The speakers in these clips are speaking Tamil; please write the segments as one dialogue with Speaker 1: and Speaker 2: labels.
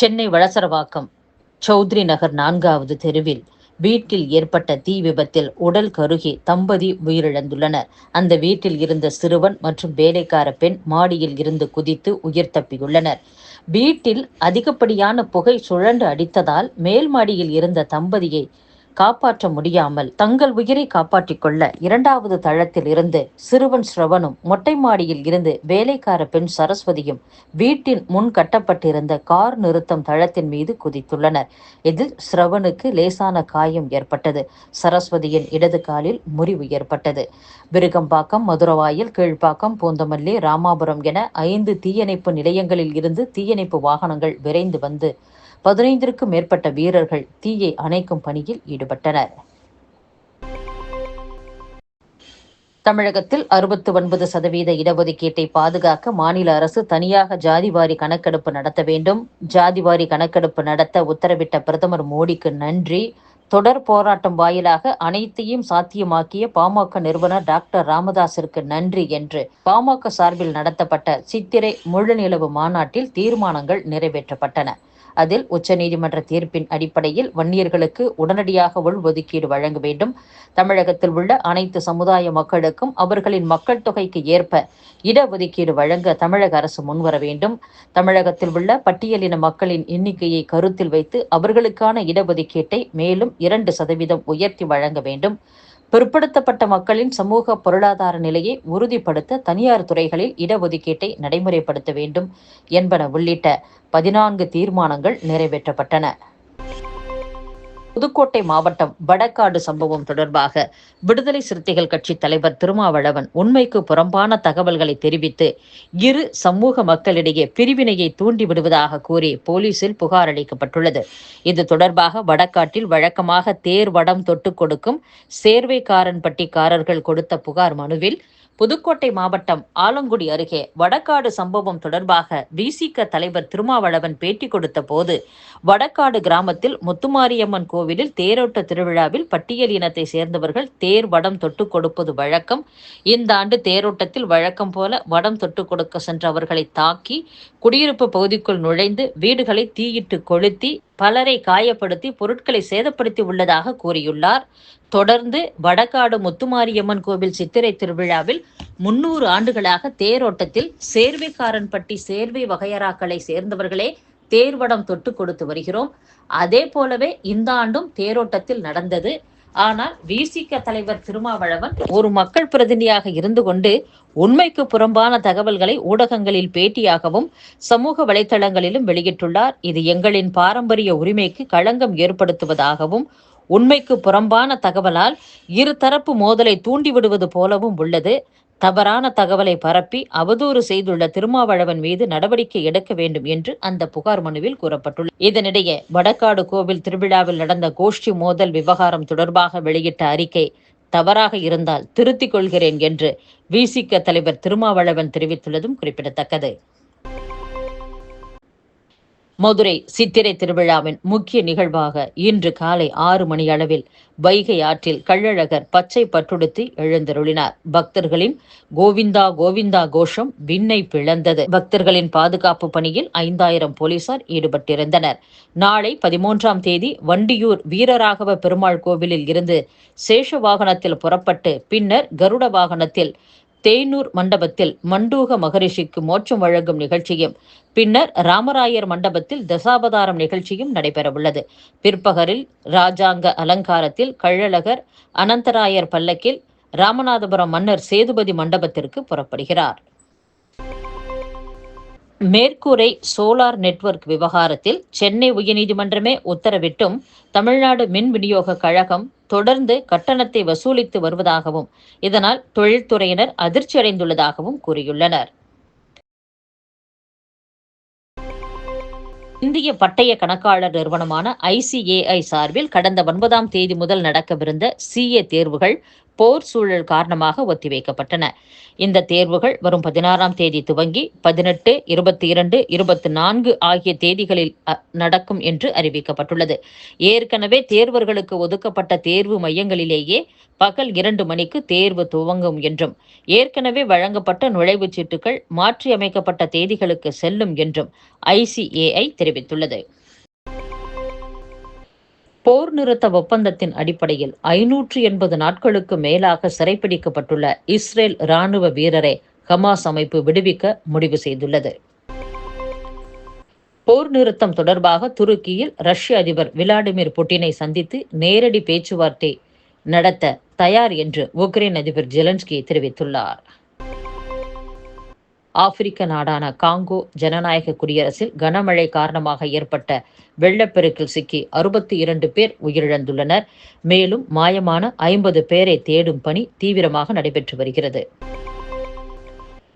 Speaker 1: சென்னை வளசரவாக்கம் சௌத்ரி நகர் நான்காவது தெருவில் வீட்டில் ஏற்பட்ட தீ விபத்தில் உடல் கருகி தம்பதி உயிரிழந்துள்ளனர். அந்த வீட்டில் இருந்த சிறுவன் மற்றும் வேலைக்கார பெண் மாடியில் இருந்து குதித்து உயிர் தப்பியுள்ளனர். வீட்டில் அதிகப்படியான புகை சுழன்று அடித்ததால் மேல் மாடியில் இருந்த தம்பதியை காப்பாற்ற முடியாமல் தங்கள் உயிரை காப்பாற்றிக் கொள்ள இரண்டாவது தளத்தில் இருந்து சிறுவன் ஸ்ரவனும் மொட்டை மாடியில் இருந்து வேலைக்கார பெண் சரஸ்வதியும் வீட்டின் முன் கட்டப்பட்டிருந்த கார் நிறுத்தம் தளத்தின் மீது குதித்துள்ளனர். இதில் ஸ்ரவனுக்கு லேசான காயம் ஏற்பட்டது. சரஸ்வதியின் இடது காலில் முறிவு ஏற்பட்டது. விருகம்பாக்கம் மதுரவாயில் கீழ்ப்பாக்கம் பூந்தமல்லி ராமாபுரம் என ஐந்து தீயணைப்பு நிலையங்களில் இருந்து தீயணைப்பு வாகனங்கள் விரைந்து வந்து பதினைந்திற்கும் மேற்பட்ட வீரர்கள் தீயை அணைக்கும் பணியில் ஈடுபட்டனர். தமிழகத்தில் அறுபத்து ஒன்பது சதவீத இடஒதுக்கீட்டை பாதுகாக்க மாநில அரசு தனியாக ஜாதிவாரி கணக்கெடுப்பு நடத்த வேண்டும். ஜாதிவாரி கணக்கெடுப்பு நடத்த உத்தரவிட்ட பிரதமர் மோடிக்கு நன்றி. தொடர் போராட்டம் வாயிலாக அனைத்தையும் சாத்தியமாக்கிய பாமக நிறுவனர் டாக்டர் ராமதாசிற்கு நன்றி என்று பாமக சார்பில் நடத்தப்பட்ட சித்திரை முழுநிலவு மாநாட்டில் தீர்மானங்கள் நிறைவேற்றப்பட்டன. அதில் உச்சநீதிமன்ற தீர்ப்பின் அடிப்படையில் வன்னியர்களுக்கு உடனடியாக உள்ஒதுக்கீடு வழங்க வேண்டும். தமிழகத்தில் உள்ள அனைத்து சமுதாய மக்களுக்கும் அவர்களின் மக்கள் தொகைக்கு ஏற்ப இடஒதுக்கீடு வழங்க தமிழக அரசு முன்வர வேண்டும். தமிழகத்தில் உள்ள பட்டியலின மக்களின் எண்ணிக்கையை கருத்தில் வைத்து அவர்களுக்கான இடஒதுக்கீட்டை மேலும் இரண்டு சதவீதம் உயர்த்தி வழங்க வேண்டும். பிற்படுத்தப்பட்ட மக்களின் சமூக பொருளாதார நிலையை உறுதிப்படுத்த தனியார் துறைகளில் இடஒதுக்கீட்டை நடைமுறைப்படுத்த வேண்டும் என்பன உள்ளிட்ட பதினான்கு தீர்மானங்கள் நிறைவேற்றப்பட்டன. புதுக்கோட்டை மாவட்டம் வடக்காடு சம்பவம் தொடர்பாக விடுதலை சிறுத்தைகள் கட்சி தலைவர் திருமாவளவன் உண்மைக்கு புறம்பான தகவல்களை தெரிவித்து இரு சமூக மக்களிடையே பிரிவினையை தூண்டி விடுவதாக கூறி போலீசில் புகார் அளிக்கப்பட்டுள்ளது. இது தொடர்பாக வடக்காட்டில் வழக்கமாக தேர் வடம் தொட்டு கொடுக்கும் சேர்வைக்காரன்பட்டிக்காரர்கள் கொடுத்த புகார் மனுவில் புதுக்கோட்டை மாவட்டம் ஆலங்குடி அருகே வடக்காடு சம்பவம் தொடர்பாக விசிக தலைவர் திருமாவளவன் பேட்டி கொடுத்த போது வடக்காடு கிராமத்தில் முத்துமாரியம்மன் கோவிலில் தேரோட்ட திருவிழாவில் பட்டியல் இனத்தை சேர்ந்தவர்கள் தேர் வடம் தொட்டு கொடுப்பது வழக்கம். இந்த ஆண்டு தேரோட்டத்தில் வழக்கம் போல வடம் தொட்டு கொடுக்க சென்றவர்களை தாக்கி குடியிருப்பு பகுதிக்குள் நுழைந்து வீடுகளை தீயிட்டு கொளுத்தி பலரை காயப்படுத்தி பொருட்களை சேதப்படுத்தி உள்ளதாக கூறியுள்ளார். தொடர்ந்து வடகாடு முத்துமாரியம்மன் கோவில் சித்திரை திருவிழாவில் முன்னூறு ஆண்டுகளாக தேரோட்டத்தில் சேர்வைக்காரன்பட்டி சேர்வை வகையறாக்களை சேர்ந்தவர்களே தேர்வடம் தொட்டு கொடுத்து வருகிறோம். அதே போலவே இந்த ஆண்டும் தேரோட்டத்தில் நடந்தது ஆனால் விசிக தலைவர் திருமாவளவன் ஒரு மக்கள் பிரதிநிதியாக இருந்து கொண்டு உண்மைக்கு புறம்பான தகவல்களை ஊடகங்களில் பேட்டியாகவும் சமூக வலைதளங்களிலும் வெளியிட்டுள்ளார். இது எங்களின் பாரம்பரிய உரிமைக்கு களங்கம் ஏற்படுத்துவதாகவும் உண்மைக்கு புறம்பான தகவலால் இருதரப்பு மோதலை தூண்டிவிடுவது போலவும் உள்ளது. தவறான தகவலை பரப்பி அவதூறு செய்துள்ள திருமாவளவன் மீது நடவடிக்கை எடுக்க வேண்டும் என்று அந்த புகார் மனுவில் கூறப்பட்டுள்ளது. இதனிடையே வடக்காடு கோவில் திருவிழாவில் நடந்த கோஷ்டி மோதல் விவகாரம் தொடர்பாக வெளியிட்ட அறிக்கை தவறாக இருந்தால் திருத்திக் கொள்கிறேன் என்று விசிக தலைவர் திருமாவளவன் தெரிவித்துள்ளதும் குறிப்பிடத்தக்கது. மதுரை சித்திரை திருவிழாவின் முக்கிய நிகழ்வாக இன்று காலை ஆறு மணி அளவில் வைகை ஆற்றில் கள்ளழகர் பச்சை பட்டுடுத்தி எழுந்தருளினார். பக்தர்களின் கோவிந்தா கோவிந்தா கோஷம் விண்ணை பிளந்தது. பக்தர்களின் பாதுகாப்பு பணியில் ஐந்தாயிரம் போலீசார் ஈடுபட்டிருந்தனர். நாளை பதிமூன்றாம் தேதி வண்டியூர் வீரராகவ பெருமாள் கோவிலில் இருந்து சேஷ வாகனத்தில் புறப்பட்டு பின்னர் கருட வாகனத்தில் தேனூர் மண்டபத்தில் மண்டூக மகரிஷிக்கு மோட்சம் வழங்கும் நிகழ்ச்சியும் பின்னர் ராமராயர் மண்டபத்தில் தசாவதாரம் நிகழ்ச்சியும் நடைபெறவுள்ளது. பிற்பகலில் ராஜாங்க அலங்காரத்தில் கள்ளழகர் அனந்தராயர் பல்லக்கில் ராமநாதபுரம் மன்னர் சேதுபதி மண்டபத்திற்கு புறப்படுகிறார். மேற்கூரை சோலார் நெட்வொர்க் விவகாரத்தில் சென்னை உயர்நீதிமன்றமே உத்தரவிட்டும் தமிழ்நாடு மின் விநியோக கழகம் தொடர்ந்து கட்டணத்தை வசூலித்து வருவதாகவும் இதனால் தொழில்துறையினர் அதிர்ச்சி அடைந்துள்ளதாகவும் கூறியுள்ளனர். இந்திய பட்டய கணக்காளர் நிறுவனமான ஐசிஏஐ சார்பில் கடந்த ஒன்பதாம் தேதி முதல் நடக்கவிருந்த சிஏ தேர்வுகள் போர் சூழல் காரணமாக ஒத்திவைக்கப்பட்டன. இந்த தேர்வுகள் வரும் பதினாறாம் தேதி துவங்கி பதினெட்டு இருபத்தி இரண்டு இருபத்தி நான்கு ஆகிய தேதிகளில் நடக்கும் என்று அறிவிக்கப்பட்டுள்ளது. ஏற்கனவே தேர்வர்களுக்கு ஒதுக்கப்பட்ட தேர்வு மையங்களிலேயே பகல் இரண்டு மணிக்கு தேர்வு துவங்கும் என்றும் ஏற்கனவே வழங்கப்பட்ட நுழைவுச் சீட்டுகள் மாற்றியமைக்கப்பட்ட தேதிகளுக்கு செல்லும் என்றும் ஐசிஏஐ தெரிவித்துள்ளது. போர் நிறுத்த ஒப்பந்தத்தின் அடிப்படையில் ஐநூற்று எண்பது நாட்களுக்கு மேலாக சிறைப்பிடிக்கப்பட்டுள்ள இஸ்ரேல் இராணுவ வீரரை ஹமாஸ் அமைப்பு விடுவிக்க முடிவு செய்துள்ளது. போர் நிறுத்தம் தொடர்பாக துருக்கியில் ரஷ்ய அதிபர் விளாடிமிர் புட்டினை சந்தித்து நேரடி பேச்சுவார்த்தை நடத்த தயார் என்று உக்ரைன் அதிபர் ஜெலன்ஸ்கி தெரிவித்துள்ளார். ஆப்பிரிக்க நாடான காங்கோ ஜனநாயக குடியரசில் கனமழை காரணமாக ஏற்பட்ட வெள்ளப்பெருக்கில் சிக்கி அறுபத்தி இரண்டு பேர் உயிரிழந்துள்ளனர். மேலும் மாயமான ஐம்பது பேரை தேடும் பணி தீவிரமாக நடைபெற்று வருகிறது.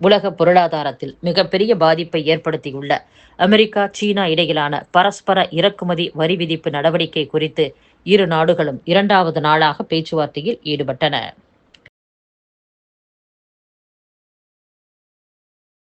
Speaker 1: உலக பொருளாதாரத்தில் மிகப்பெரிய பாதிப்பை ஏற்படுத்தியுள்ள அமெரிக்கா சீனா இடையிலான பரஸ்பர இறக்குமதி வரி விதிப்பு நடவடிக்கை குறித்து இரு நாடுகளும் இரண்டாவது நாளாக பேச்சுவார்த்தையில் ஈடுபட்டன.